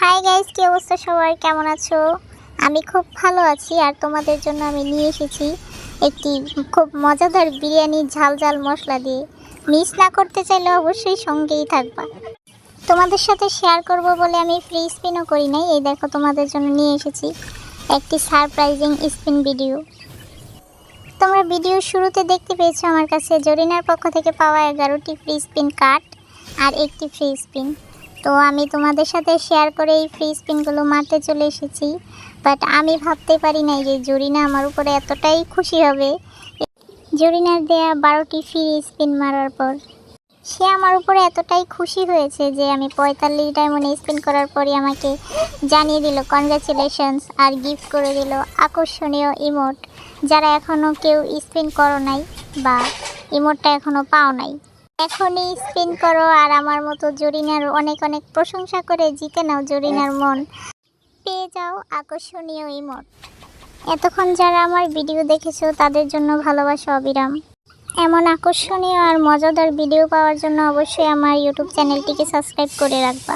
Hi guys কি অবস্থা সবার কেমন আছো? আমি খুব ভালো আছি আর তোমাদের জন্য আমি নিয়ে এসেছি একটি খুব মজাদার বিরিয়ানি ঝাল ঝাল মশলা দিয়ে। মিস না করতে চাইলে অবশ্যই সঙ্গেই থাকবা। তোমাদের সাথে শেয়ার করব বলে আমি ফ্রি স্পিনও করি নাই। এই দেখো, তোমাদের জন্য নিয়ে এসেছি একটি সারপ্রাইজিং স্পিন ভিডিও তোমরা ভিডিওর শুরুতে দেখতে পেয়েছ আমার কাছে জরিনার পক্ষ থেকে পাওয়া এগারোটি ফ্রি স্পিন কার্ড আর একটি ফ্রি স্পিন তো আমি তোমাদের সাথে শেয়ার করে এই ফ্রি স্পিনগুলো মারতে চলে এসেছি। বাট আমি ভাবতে পারি নাই যে জরিনা আমার উপরে এতটাই খুশি হবে। জরিনার দেয়া বারোটি ফ্রি স্পিন মারার পর, সে আমার উপরে এতটাই খুশি হয়েছে যে আমি পঁয়তাল্লিশ ডায়মন্ড স্পিন করার পরই আমাকে জানিয়ে দিল কনগ্রাচুলেশনস আর গিফট করে দিল আকর্ষণীয় ইমোট যারা এখনও কেউ স্পিন করো নাই বা ইমোটটা এখনও পাও নাই। এখনই স্পিন করো আর আমার মতো জরিনার অনেক অনেক প্রশংসা করে জিতে নাও জরিনার মন। পেয়ে যাও আকর্ষণীয় ইমোট এতক্ষণ যারা আমার ভিডিও দেখেছ, তাদের জন্য ভালোবাসা অবিরাম। এমন আকর্ষণীয় আর মজাদার ভিডিও পাওয়ার জন্য অবশ্যই আমার ইউটিউব চ্যানেলটিকে সাবস্ক্রাইব করে রাখবা।